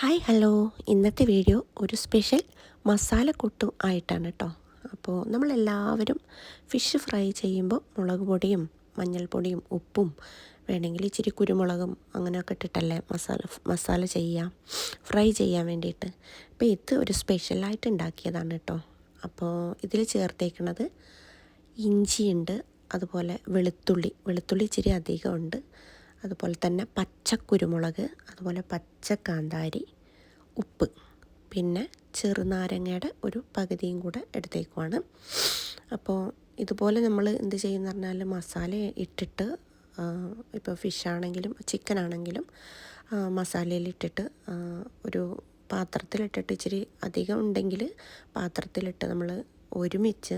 Hi hello ഇന്നത്തെ video ഒരു special masala കൊട്ടും ആയിട്ടാണ് കേട്ടോ അപ്പോൾ നമ്മളെല്ലാവരും ഫിഷ് ഫ്രൈ ചെയ്യുമ്പോൾ മുളക് പൊടിയും മഞ്ഞൾപ്പൊടിയും ഉപ്പും വേണമെങ്കിൽ ഇച്ചിരി കുരുമുളകും അങ്ങനെയൊക്കെ ഇട്ടിട്ടല്ലേ മസാല മസാല ചെയ്യാം ഫ്രൈ ചെയ്യാൻ വേണ്ടിയിട്ട്. അപ്പോൾ ഇത് ഒരു സ്പെഷ്യലായിട്ട് ഉണ്ടാക്കിയതാണ് കേട്ടോ അപ്പോൾ ഇതിൽ ചേർത്തേക്കുന്നത് ഇഞ്ചിയുണ്ട് അതുപോലെ വെളുത്തുള്ളി. വെളുത്തുള്ളി ഇച്ചിരി അധികമുണ്ട് അതുപോലെ തന്നെ പച്ചക്കുരുമുളക് അതുപോലെ പച്ച കാന്താരി ഉപ്പ്. പിന്നെ ചെറുനാരങ്ങയുടെ ഒരു പകുതിയും കൂടെ എടുത്തേക്കുവാണ്. അപ്പോൾ ഇതുപോലെ നമ്മൾ എന്ത് ചെയ്യുന്ന പറഞ്ഞാൽ മസാല ഇട്ടിട്ട് ഇപ്പോൾ ഫിഷ് ആണെങ്കിലും ചിക്കൻ ആണെങ്കിലും മസാലയിലിട്ടിട്ട് ഒരു പാത്രത്തിലിട്ടിട്ട് ഇച്ചിരി അധികം ഉണ്ടെങ്കിൽ പാത്രത്തിലിട്ട് നമ്മൾ ഒരുമിച്ച്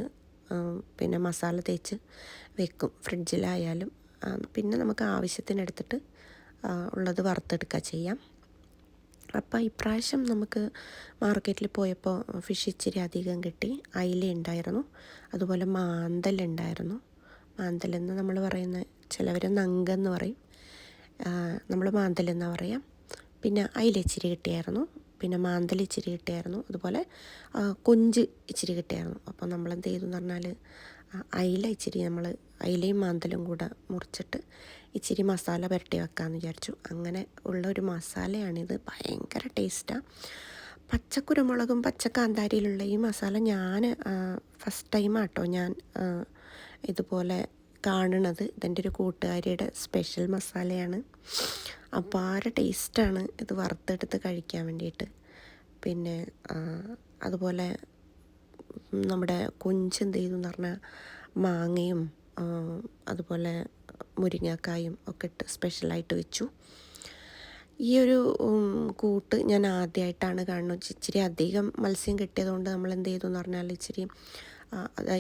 പിന്നെ മസാല തേച്ച് വെക്കും. ഫ്രിഡ്ജിലായാലും പിന്നെ നമുക്ക് ആവശ്യത്തിനെടുത്തിട്ട് ഉള്ളത് വറുത്തെടുക്കുക ചെയ്യാം. അപ്പോൾ ഇപ്രാവശ്യം നമുക്ക് മാർക്കറ്റിൽ പോയപ്പോൾ ഫിഷ് ഇച്ചിരി അധികം കിട്ടി. അയില ഉണ്ടായിരുന്നു. അതുപോലെ മാന്തൽ ഉണ്ടായിരുന്നു. മാന്തലെന്ന് നമ്മൾ പറയുന്ന ചിലവർ നങ്കെന്ന് പറയും. നമ്മൾ മാന്തലെന്നാണ് പറയാം. പിന്നെ അയില ഇച്ചിരി കിട്ടിയായിരുന്നു. പിന്നെ മാന്തൽ ഇച്ചിരി കിട്ടിയായിരുന്നു. അതുപോലെ കൊഞ്ച് ഇച്ചിരി കിട്ടിയായിരുന്നു. അപ്പോൾ നമ്മൾ എന്ത് ചെയ്തു എന്ന് പറഞ്ഞാൽ അയില ഇച്ചിരി നമ്മൾ അയിലയും മാന്തലും കൂടെ മുറിച്ചിട്ട് ഇച്ചിരി മസാല പുരട്ടി വെക്കാമെന്ന് വിചാരിച്ചു. അങ്ങനെ ഉള്ള ഒരു മസാലയാണിത്. ഭയങ്കര ടേസ്റ്റാണ് പച്ചക്കുരുമുളകും പച്ചക്കാന്താരിയിലുള്ള ഈ മസാല ഞാൻ ഫസ്റ്റ് ടൈമാട്ടോ ഞാൻ ഇതുപോലെ കാണണത്. ഇതെന്റെ ഒരു കൂട്ടുകാരിയുടെ സ്പെഷ്യൽ മസാലയാണ്. അപാര ടേസ്റ്റാണ് ഇത് വറുത്തെടുത്ത് കഴിക്കാൻ വേണ്ടിയിട്ട്. പിന്നെ അതുപോലെ നമ്മുടെ കൊഞ്ച് എന്ത് ചെയ്തു എന്ന് പറഞ്ഞാൽ മാങ്ങയും അതുപോലെ മുരിങ്ങാക്കായും ഒക്കെ ഇട്ട് സ്പെഷ്യലായിട്ട് വെച്ചു. ഈ ഒരു കൂട്ട് ഞാൻ ആദ്യമായിട്ടാണ് കാണുന്നത്. ഇച്ചിരി അധികം മത്സ്യം കിട്ടിയതുകൊണ്ട് നമ്മൾ എന്ത് ചെയ്തു എന്ന് പറഞ്ഞാൽ ഇച്ചിരി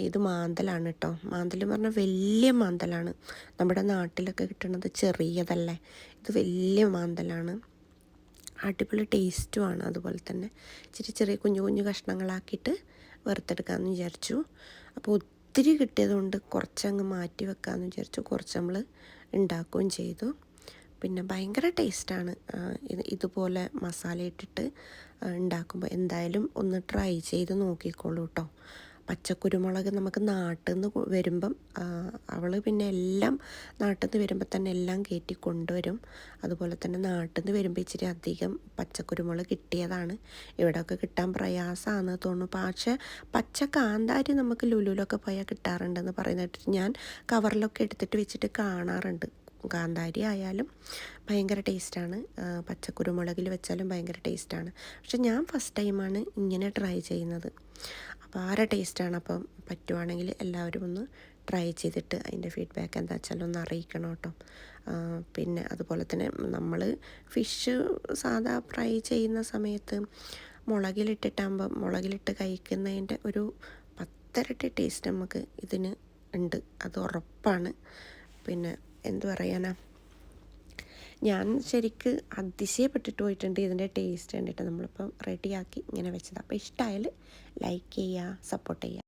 ഇത് മാന്തലാണ് കേട്ടോ മാന്തൽ എന്ന് പറഞ്ഞാൽ വലിയ മാന്തലാണ്. നമ്മുടെ നാട്ടിലൊക്കെ കിട്ടുന്നത് ചെറിയതല്ലേ. ഇത് വലിയ മാന്തലാണ്. അടിപൊളി ടേസ്റ്റുമാണ് അതുപോലെ തന്നെ. ഇച്ചിരി ചെറിയ കുഞ്ഞു കുഞ്ഞു കഷ്ണങ്ങളാക്കിയിട്ട് വറുത്തെടുക്കാമെന്ന് വിചാരിച്ചു. അപ്പോൾ ഒത്തിരി കിട്ടിയതുകൊണ്ട് കുറച്ചങ്ങ് മാറ്റി വെക്കാമെന്ന് വിചാരിച്ചു. കുറച്ച് നമ്മൾ ഉണ്ടാക്കുകയും ചെയ്തു. പിന്നെ ഭയങ്കര ടേസ്റ്റാണ്. ഇതുപോലെ മസാല ഇട്ടിട്ട് ഉണ്ടാക്കുമ്പോൾ എന്തായാലും ഒന്ന് ട്രൈ ചെയ്ത് നോക്കിക്കോളൂ കേട്ടോ പച്ചക്കുരുമുളക് നമുക്ക് നാട്ടിൽ നിന്ന് വരുമ്പം അവൾ പിന്നെ എല്ലാം നാട്ടിൽ നിന്ന് വരുമ്പോൾ തന്നെ എല്ലാം കയറ്റി കൊണ്ടുവരും. അതുപോലെ തന്നെ നാട്ടിൽ നിന്ന് വരുമ്പോൾ ഇച്ചിരി അധികം പച്ചക്കുരുമുളക് കിട്ടിയതാണ്. ഇവിടെയൊക്കെ കിട്ടാൻ പ്രയാസമാണ് തോന്നുന്നു. പക്ഷേ പച്ച കാന്താരി നമുക്ക് ലുലുലൊക്കെ പോയാൽ കിട്ടാറുണ്ടെന്ന് പറയുന്നത് ഞാൻ കവറിലൊക്കെ എടുത്തിട്ട് വെച്ചിട്ട് കാണാറുണ്ട്. കാന്താരി ആയാലും ഭയങ്കര ടേസ്റ്റാണ്. പച്ചക്കുരുമുളകിൽ വെച്ചാലും ഭയങ്കര ടേസ്റ്റാണ്. പക്ഷെ ഞാൻ ഫസ്റ്റ് ടൈമാണ് ഇങ്ങനെ ട്രൈ ചെയ്യുന്നത്. അപാര ടേസ്റ്റാണ്. അപ്പം പറ്റുവാണെങ്കിൽ എല്ലാവരും ഒന്ന് ട്രൈ ചെയ്തിട്ട് അതിന്റെ ഫീഡ്ബാക്ക് എന്താ വെച്ചാൽ ഒന്ന് അറിയിക്കണം കേട്ടോ. പിന്നെ അതുപോലെ തന്നെ നമ്മൾ ഫിഷ് സാധാ ഫ്രൈ ചെയ്യുന്ന സമയത്ത് മുളകിലിട്ടിട്ടാകുമ്പോൾ മുളകിലിട്ട് കഴിക്കുന്നതിന്റെ ഒരു പത്തരട്ടി ടേസ്റ്റ് നമുക്ക് ഇതിന് ഉണ്ട്. അത് ഉറപ്പാണ്. പിന്നെ എന്തു പറയാനാ? ഞാൻ ശരിക്ക് അതിശയപ്പെട്ടിട്ട് പോയിട്ടുണ്ട് ഇതിന്റെ ടേസ്റ്റ് കണ്ടിട്ട്. നമ്മളിപ്പം റെഡിയാക്കി ഇങ്ങനെ വെച്ചത്. അപ്പോൾ ഇഷ്ടമായാൽ ലൈക്ക് ചെയ്യുക സപ്പോർട്ട് ചെയ്യുക.